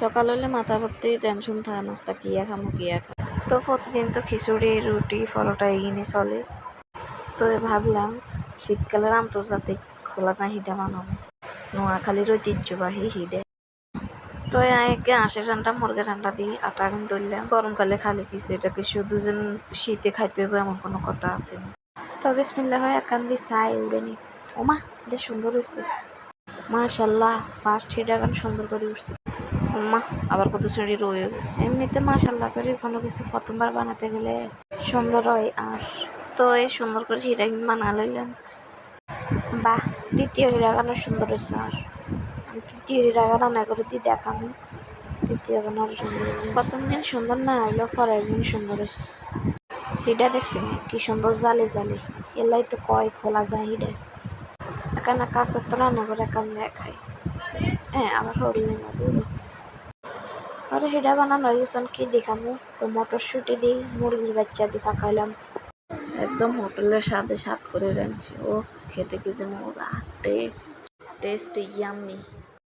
সকাল হলে মাথা ভর্তি টেনশন থাকে, নাস্তা কিয়া খামো, কিয়া খাম। তো প্রতিদিন তো খিচুড়ি, রুটি, পরোটা এগিয়ে চলে। তো ভাবলাম, শীতকালের আন্তর্জাতিক খোলা চাহিদা বানাবো নোয়াখালীর ঐতিহ্যবাহী হিডে। তো একে আশি ঠান্ডা মুরগি ঠান্ডা দিয়ে আটা এখন ধরলাম। গরমকালে খালি কিছু এটাকে শুধু যেন শীতে খাইতে হবে এমন কোনো কথা আছে না। তো বিসমিল্লা হয় একান দিয়ে চাই নি ওমা বেশ সুন্দর হয়েছে মাশাল্লাহ ফার্স্ট হিট এখন সুন্দর করে উঠছে। মা, আবার কত শ্রেণি রয়ে গেছে। এমনিতে মাশাল্লাহ করে কোনো কিছু প্রথমবার বানাতে গেলে সুন্দর হয়। আর তো এই সুন্দর করে হিরাগিন বানা লাইলাম। বাহ দ্বিতীয় হিরাগানো সুন্দর হয়েছে আর। তৃতীয় হিরাগানা না করে দিয়ে দেখানো তৃতীয় গান সুন্দর প্রথম দিন সুন্দর না হইল, পরের দিন সুন্দর হয়েছে হিডা দেখছি কি সুন্দর জালে জালে। এলাই তো কয় খোলা যায় হিডা এখানে কাছের তো রান্না করে একান খাই হ্যাঁ আমার হরিণ না আরে সেটা বানানো হয়ে কি দেখামু? তো মটরশুঁটি দিই, মুরগির বাচ্চা দিয়ে পাকাইলাম একদম হোটেলের সাথে স্বাদ করে রাঁধছি। ও খেতে কি যে মজা টেস্ট টেস্ট ইয়াম্মি।